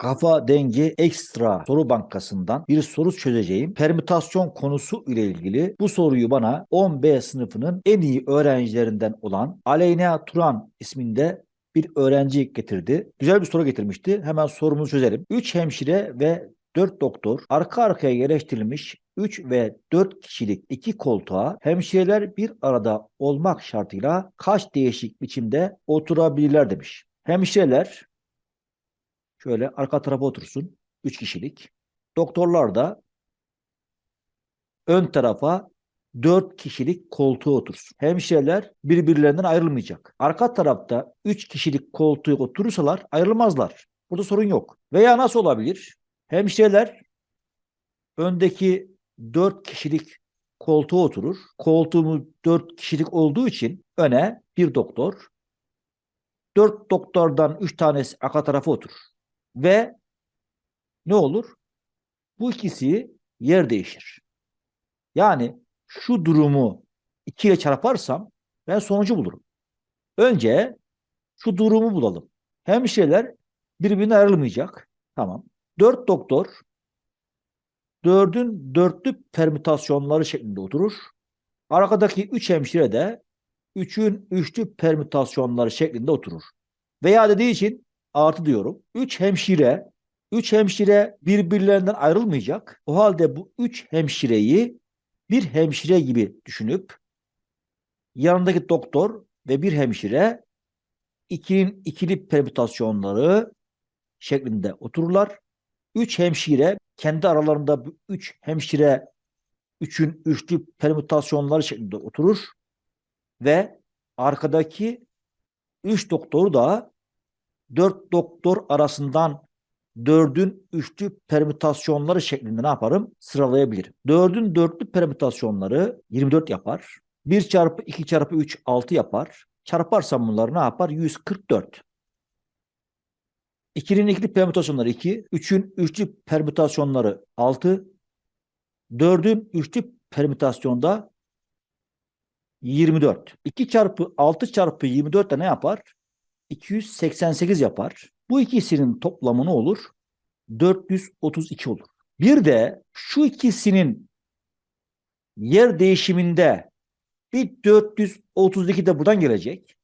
Kafa Dengi Ekstra Soru Bankası'ndan bir soru çözeceğim. Permütasyon konusu ile ilgili bu soruyu bana 10B sınıfının en iyi öğrencilerinden olan Aleyna Turan isminde bir öğrenci getirdi. Güzel bir soru getirmişti. Hemen sorumuzu çözelim. 3 hemşire ve 4 doktor arka arkaya yerleştirilmiş 3 ve 4 kişilik iki koltuğa hemşireler bir arada olmak şartıyla kaç değişik biçimde oturabilirler demiş. Hemşireler şöyle arka tarafa otursun 3 kişilik. Doktorlar da ön tarafa 4 kişilik koltuğa otursun. Hemşireler birbirlerinden ayrılmayacak. Arka tarafta 3 kişilik koltuğa oturursalar ayrılmazlar. Burada sorun yok. Veya nasıl olabilir? Hemşireler öndeki 4 kişilik koltuğa oturur. Koltuğumuz 4 kişilik olduğu için öne bir doktor. 4 doktordan 3 tanesi arka tarafa oturur. Ve ne olur? Bu ikisi yer değişir. Yani şu durumu 2 ile çarparsam ben sonucu bulurum. Önce şu durumu bulalım. Hemşireler birbirine ayrılmayacak. Tamam. 4 doktor dördün dörtlü permütasyonları şeklinde oturur. Arkadaki üç hemşire de üçün üçlü permütasyonları şeklinde oturur. Veya dediği için artı diyorum. Üç hemşire, üç hemşire birbirlerinden ayrılmayacak. O halde bu üç hemşireyi bir hemşire gibi düşünüp yanındaki doktor ve bir hemşire ikinin ikili permütasyonları şeklinde otururlar. Üç hemşire kendi aralarında üç hemşire üçün üçlü permütasyonları şeklinde oturur ve arkadaki üç doktoru da dört doktor arasından dördün üçlü permütasyonları şeklinde ne yaparım? Sıralayabilirim. Dördün dörtlü permütasyonları 24 yapar. 1 çarpı 2 çarpı 3 6 yapar. Çarparsam bunları ne yapar? 144. 2'nin ikili permütasyonları 2, 3'ün üçlü permütasyonları 6, 4'ün üçlü permütasyonda 24. 2 çarpı 6 çarpı 24 de ne yapar? 288 yapar. Bu ikisinin toplamı ne olur? 432 olur. Bir de şu ikisinin yer değişiminde bir 432 de buradan gelecek.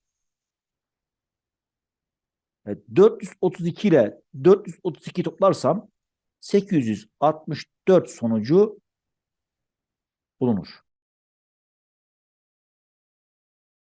Evet, 432 ile 432 toplarsam 864 sonucu bulunur.